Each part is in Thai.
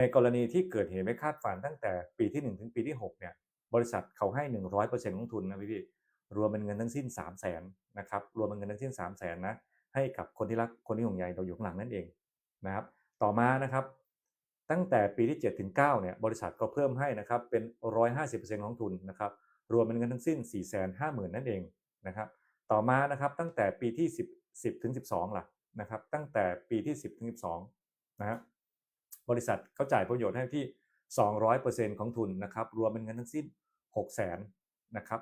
ในกรณีที่เกิดเหตุไม่คาดฝันตั้งแต่ปีที่ 1 ถึงปีที่ 6 เนี่ย บริษัทเขาให้ 100%ของทุนนะพี่พี่รวมเป็นเงินทั้งสิ้น 3 0 0แสนนะครับ รวมเป็นเงินทั้งสิ้น 3 0 0แสนนะ ให้กับคนที่รักคนที่ห่วงใยเราอยู่ข้างหลังนั่นเองนะครับ ต่อมานะครับ ตั้งแต่ปีที่ 7 ถึง 9 เนี่ย บริษัทก็เพิ่มให้นะครับ เป็น 150%ของทุนนะครับ รวมเป็นเงินทั้งสิ้น 450,000 นั่นเองนะครับ ต่อมานะครับ ตั้งแต่ปีที่ 10 10 ถึง 12ล่ะนะครับ ตั้งแต่ปีที่ 10 ถึง 12 นะครับ บริษัทเขาจ่ายประโยชน์ให้ที่ 200%ของทุนนะครับรวมเป็นเงินทั้งสิ้น 600,000นะครับ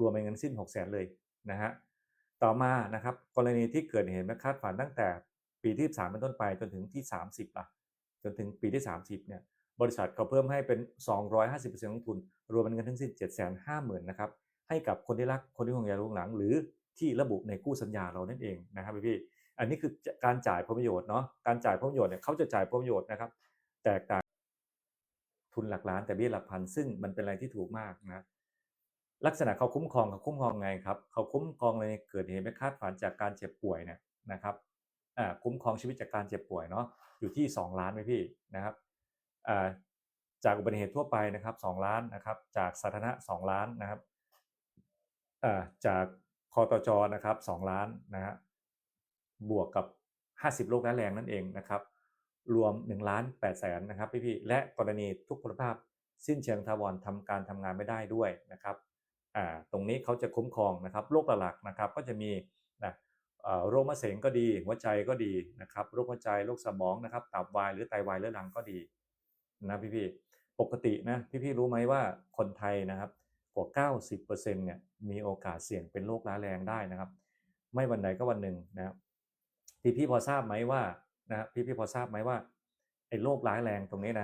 รวมเป็นเงินสิ้น 6 0 0 0 0เลยนะฮะต่อมานะครับกรณีที่เกิดเหตุไม่คาดฝันตั้งแต่ปีที่ 3 เป็นต้นไปจนถึงที่ 30ล่ะจนถึงปีที่ 30เนี่ยบริษัทเขาเพิ่มให้เป็น 250%ของทุน รวมเป็นเงินทั้งสิ้น 750,000นะครับให้กับคนที่รักคนที่ห่วงใยลูกหลัง หรือที่ระบุในคู่สัญญาเรานั่นเองนะครับพี่ อันนี้คือการจ่ายผลประโยชน์เนาะการจ่ายผลประโยชน์เนี่ยเขาจะจ่ายผลประโยชน์นะครับ แตกต่างทุนหลักล้านแต่เบี้ยหลักพันซึ่งมันเป็นอะไรที่ถูกมากนะลักษณะเขาคุ้มครองเขาคุ้มครองไงครับเขาคุ้มครองในเกิดเหตุไม่คาดฝันจากการเจ็บป่วยเนี่ยนะครับอ่าคุ้มครองชีวิตจากการเจ็บป่วยเนาะอยู่ที่ 2 ล้านไหมพี่นะครับอ่าจากอุบัติเหตุทั่วไปนะครับ2ล้านนะครับ จากสาธารณะ2ล้านนะครับอ่าจากคอตจนะครับ2ล้านนะฮะ บวกกับ 50 โรคร้ายแรงนั่นเองนะครับ รวม1ล้าน8แสนนะครับพี่ๆและกรณีทุกพลภาพสิ้นเชิงถาวรทำการทำงานไม่ได้ด้วยนะครับอ่าตรงนี้เขาจะคุ้มครองนะครับโรคหลักๆนะครับก็จะมีนะอ่อโรคมะเร็งก็ดี หัวใจก็ดีนะครับโรคหัวใจโรคสมองนะครับตับวายหรือไตวายเรื้อรังก็ดีนะพี่ๆปกตินะพี่ๆรู้ไหมว่าคนไทยนะครับกว่า 90%เนี่ยมีโอกาสเสี่ยงเป็นโรคร้ายแรงได้นะครับ ไม่วันใดก็วันหนึ่งนะครับ พี่ๆพอทราบไหมว่านะพี่พี่พอทราบไหมว่าไอ้โรคร้ายแรงตรงนี้นะ